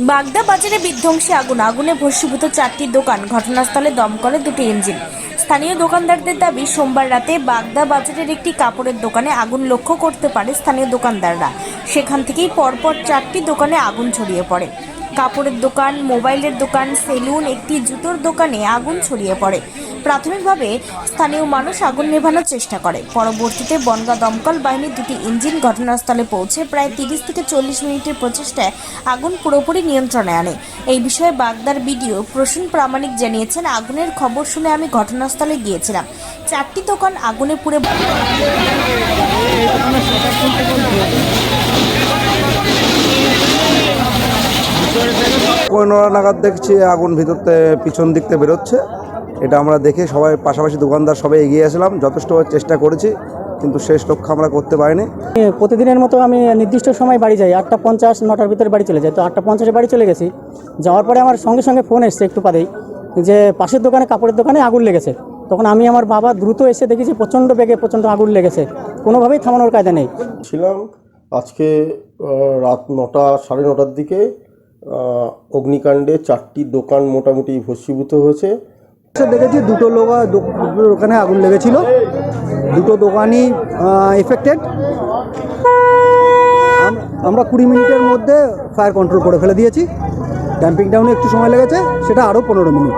বাগদা বাজারে বিধ্বংসী আগুন। আগুনে ভস্মীভূত চারটি দোকান। ঘটনাস্থলে দমকলে দুটি ইঞ্জিন। স্থানীয় দোকানদারদের দাবি, সোমবার রাতে বাগদা বাজারের একটি কাপড়ের দোকানে আগুন লক্ষ্য করতে পারে স্থানীয় দোকানদাররা। সেখান থেকেই পরপর চারটি দোকানে আগুন ছড়িয়ে পড়ে। কাপড়ের দোকান, মোবাইলের দোকান, সেলুন, একটি জুতোর দোকানে আগুন ছড়িয়ে পড়ে। প্রাথমিকভাবে স্থানীয় মানুষ আগুন নেভানোর চেষ্টা করে। পরবর্তীতে বনগা দমকল বাহিনীর দুটি ইঞ্জিন ঘটনাস্থলে পৌঁছে প্রায় তিরিশ থেকে চল্লিশ মিনিটের প্রচেষ্টায় আগুন পুরোপুরি নিয়ন্ত্রণে আনে। এই বিষয়ে বাগদার বিডিও প্রসূন প্রামাণিক জানিয়েছেন, আগুনের খবর শুনে আমি ঘটনাস্থলে গিয়েছিলাম। চারটি দোকান আগুনে পুড়ে পনেরো নাগাদ দেখছি আগুন ভিতরতে পিছন দিকতে বেরোচ্ছে। এটা আমরা দেখে সবাই পাশাপাশি দোকানদার সবাই এগিয়ে আসলাম। যথেষ্ট চেষ্টা করেছি কিন্তু শেষ লক্ষ্য আমরা করতে পারিনি। প্রতিদিনের মতো আমি নির্দিষ্ট সময় বাড়ি যাই আটটা পঞ্চাশ নটার ভিতরে বাড়ি চলে যাই। তো আটটা পঞ্চাশে বাড়ি চলে গেছি। যাওয়ার পরে আমার সঙ্গে সঙ্গে ফোন এসছে একটু বাদেই যে পাশের দোকানে কাপড়ের দোকানে আগুন লেগেছে। তখন আমি আমার বাবা দ্রুত এসে দেখি যে প্রচণ্ড বেগে প্রচণ্ড আগুন লেগেছে। কোনোভাবেই থামানোর কায়দা নেই। ছিলাম আজকে রাত নটা সাড়ে নটার দিকে অগ্নিকাণ্ডে চারটি দোকান মোটামুটি ভস্মীভূত হয়েছে। দেখেছি দুটো লোক দুটো দোকানে আগুন লেগেছিল। দুটো দোকানই এফেক্টেড আমরা কুড়ি মিনিটের মধ্যে ফায়ার কন্ট্রোল করে ফেলে দিয়েছি। ড্যাম্পিং ডাউনে একটু সময় লেগেছে, সেটা আরও পনেরো মিনিট।